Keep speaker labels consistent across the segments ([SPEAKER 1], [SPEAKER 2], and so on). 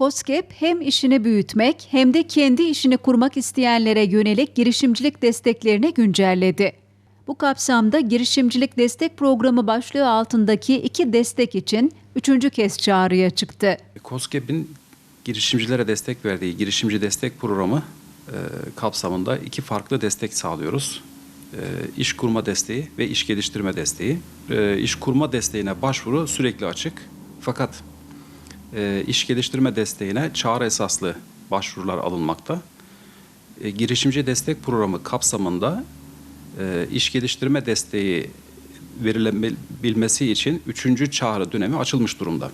[SPEAKER 1] COSGAP hem işini büyütmek hem de kendi işini kurmak isteyenlere yönelik girişimcilik desteklerini güncelledi. Bu kapsamda girişimcilik destek programı başlığı altındaki iki destek için üçüncü kez çağrıya çıktı.
[SPEAKER 2] COSGAP'in girişimcilere destek verdiği girişimci destek programı e, kapsamında iki farklı destek sağlıyoruz. E, iş kurma desteği ve iş geliştirme desteği. E, iş kurma desteğine başvuru sürekli açık. Fakat e, iş geliştirme desteğine çağrı esaslı başvurular alınmakta. E, girişimci destek programı kapsamında e, iş geliştirme desteği verilebilmesi için üçüncü çağrı dönemi açılmış durumda.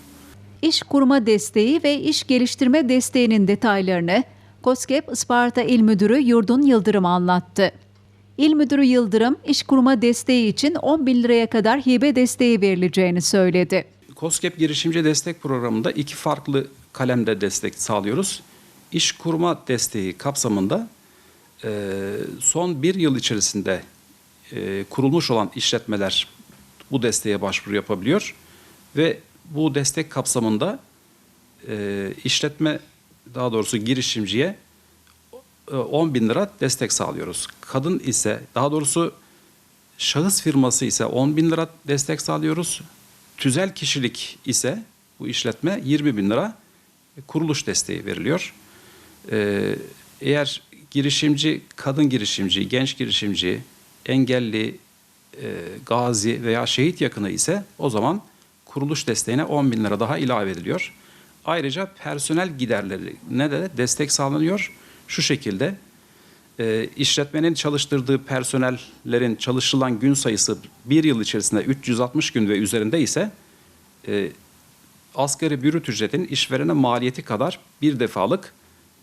[SPEAKER 1] İş kurma desteği ve iş geliştirme desteğinin detaylarını COSGAP Isparta İl Müdürü Yurdun Yıldırım anlattı. İl Müdürü Yıldırım, iş kurma desteği için 10 bin liraya kadar hibe desteği verileceğini söyledi.
[SPEAKER 2] COSGAP girişimci destek programında iki farklı kalemde destek sağlıyoruz. İş kurma desteği kapsamında e, son bir yıl içerisinde e, kurulmuş olan işletmeler bu desteğe başvuru yapabiliyor ve bu destek kapsamında e, işletme daha doğrusu girişimciye e, 10 bin lira destek sağlıyoruz. Kadın ise daha doğrusu şahıs firması ise 10 bin lira destek sağlıyoruz. Tüzel kişilik ise bu işletme 20 bin lira kuruluş desteği veriliyor. Ee, eğer girişimci, kadın girişimci, genç girişimci, engelli, e, gazi veya şehit yakını ise o zaman kuruluş desteğine 10 bin lira daha ilave ediliyor. Ayrıca personel giderlerine de destek sağlanıyor. Şu şekilde e, işletmenin çalıştırdığı personellerin çalışılan gün sayısı bir yıl içerisinde 360 gün ve üzerinde ise e, asgari bürüt ücretin işverene maliyeti kadar bir defalık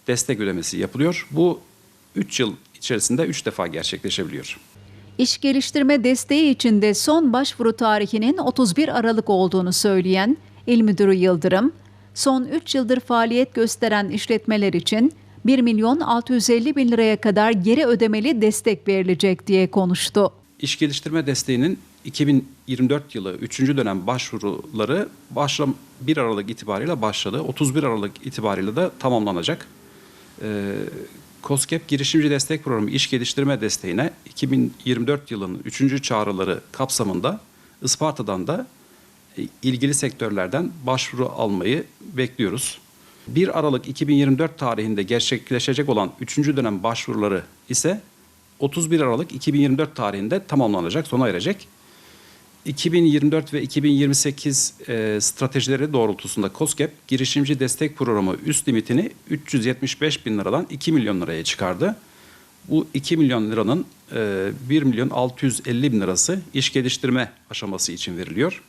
[SPEAKER 2] destek ödemesi yapılıyor. Bu 3 yıl içerisinde 3 defa gerçekleşebiliyor.
[SPEAKER 1] İş geliştirme desteği için de son başvuru tarihinin 31 Aralık olduğunu söyleyen İl Müdürü Yıldırım, son 3 yıldır faaliyet gösteren işletmeler için 1 milyon 650 bin liraya kadar geri ödemeli destek verilecek diye konuştu.
[SPEAKER 2] İş geliştirme desteğinin 2024 yılı 3. dönem başvuruları başlam 1 Aralık itibariyle başladı. 31 Aralık itibariyle de tamamlanacak. Ee, COSGAP girişimci destek programı iş geliştirme desteğine 2024 yılının 3. çağrıları kapsamında Isparta'dan da e, ilgili sektörlerden başvuru almayı bekliyoruz. 1 Aralık 2024 tarihinde gerçekleşecek olan 3. dönem başvuruları ise 31 Aralık 2024 tarihinde tamamlanacak, sona erecek. 2024 ve 2028 e, stratejileri doğrultusunda COSGAP girişimci destek programı üst limitini 375 bin liradan 2 milyon liraya çıkardı. Bu 2 milyon liranın e, 1 milyon 650 bin lirası iş geliştirme aşaması için veriliyor.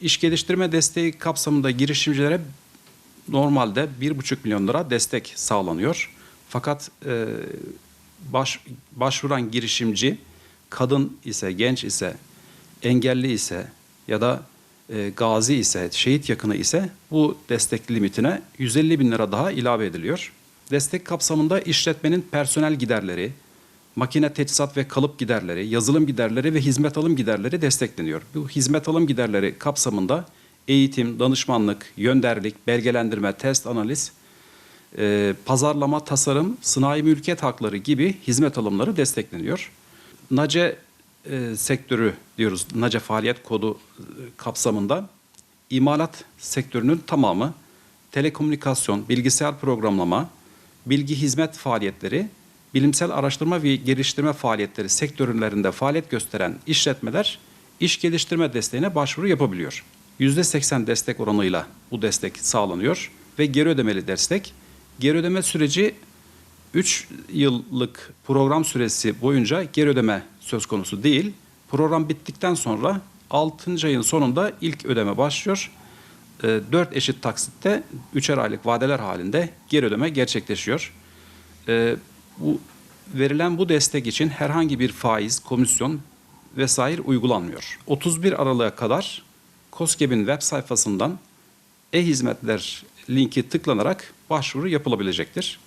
[SPEAKER 2] İş geliştirme desteği kapsamında girişimcilere normalde 1,5 milyon lira destek sağlanıyor. Fakat e, baş, başvuran girişimci kadın ise, genç ise, engelli ise ya da e, gazi ise, şehit yakını ise bu destek limitine 150 bin lira daha ilave ediliyor. Destek kapsamında işletmenin personel giderleri, makine teçhizat ve kalıp giderleri, yazılım giderleri ve hizmet alım giderleri destekleniyor. Bu hizmet alım giderleri kapsamında eğitim, danışmanlık, yönderlik, belgelendirme, test, analiz, e, pazarlama, tasarım, sanayi mülkiyet hakları gibi hizmet alımları destekleniyor. NACE e, sektörü diyoruz, NACE faaliyet kodu e, kapsamında imalat sektörünün tamamı telekomünikasyon, bilgisayar programlama, bilgi hizmet faaliyetleri, bilimsel araştırma ve geliştirme faaliyetleri sektörlerinde faaliyet gösteren işletmeler iş geliştirme desteğine başvuru yapabiliyor. %80 destek oranıyla bu destek sağlanıyor ve geri ödemeli destek. Geri ödeme süreci 3 yıllık program süresi boyunca geri ödeme söz konusu değil. Program bittikten sonra 6. ayın sonunda ilk ödeme başlıyor. 4 eşit taksitte 3'er aylık vadeler halinde geri ödeme gerçekleşiyor. E, Bu verilen bu destek için herhangi bir faiz, komisyon vesaire uygulanmıyor. 31 Aralık'a kadar COSGAP'in web sayfasından e-hizmetler linki tıklanarak başvuru yapılabilecektir.